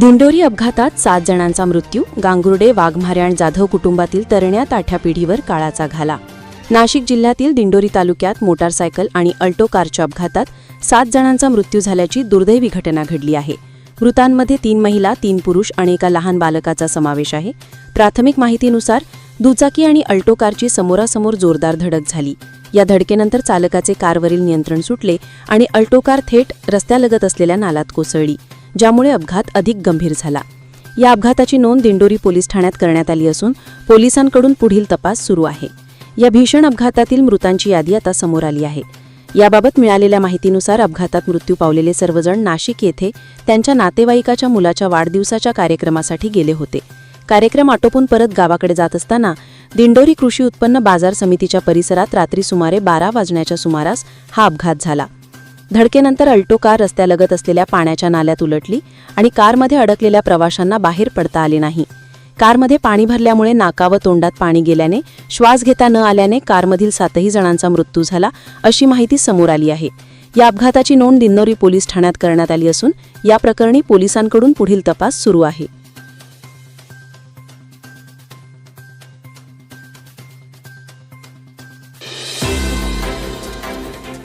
दिंडोरी अपघातात सात जणांचा मृत्यू गांगुर्डे वाघमार्याण जाधव कुटुंबातील तरण्या ताठ्या पिढीवर काळाचा घाला. नाशिक जिल्ह्यातील दिंडोरी तालुक्यात मोटारसायकल आणि अल्टो कारच्या अपघातात सात जणांचा मृत्यू झाल्याची दुर्दैवी घटना घडली आहे. मृतांमध्ये तीन महिला तीन पुरुष आणि एका लहान बालकाचा समावेश आहे. प्राथमिक माहितीनुसार दुचाकी आणि अल्टो कारची समोरासमोर जोरदार धडक झाली. या धडकेनंतर चालकाचे कारवरील नियंत्रण सुटले आणि अल्टो कार थेट रस्त्यालगत असलेल्या नालात कोसळली. ज्यामुळे अपघात अधिक गंभीर झाला. या अपघाताची नोंद दिंडोरी पोलीस ठाण्यात करण्यात आली असून पोलिसांकडून पुढील तपास सुरू आहे. या भीषण अपघातातील मृतांची यादी आता समोर आली आहे. याबाबत मिळालेल्या माहितीनुसार अपघातात मृत्यू पावलेले सर्वजण नाशिक येथे त्यांच्या नातेवाईकाच्या मुलाच्या वाढदिवसाच्या कार्यक्रमासाठी गेले होते. कार्यक्रम आटोपून परत गावाकडे जात असताना दिंडोरी कृषी उत्पन्न बाजार समितीच्या परिसरात रात्री सुमारे बारा वाजण्याच्या सुमारास हा अपघात झाला. धडकेनंतर अल्टो कार रस्त्यालगत असलेल्या पाण्याच्या नाल्यात उलटली आणि कारमध्ये अडकलेल्या प्रवाशांना बाहेर पडता आले नाही. कारमध्ये पाणी भरल्यामुळे नाका व तोंडात पाणी गेल्याने श्वास घेता न आल्याने कारमधील सातही जणांचा मृत्यू झाला अशी माहिती समोर आली आहे. या अपघाताची नोंद दिंडोरी पोलीस ठाण्यात करण्यात आली असून या प्रकरणी पोलिसांकडून पुढील तपास सुरू आहे.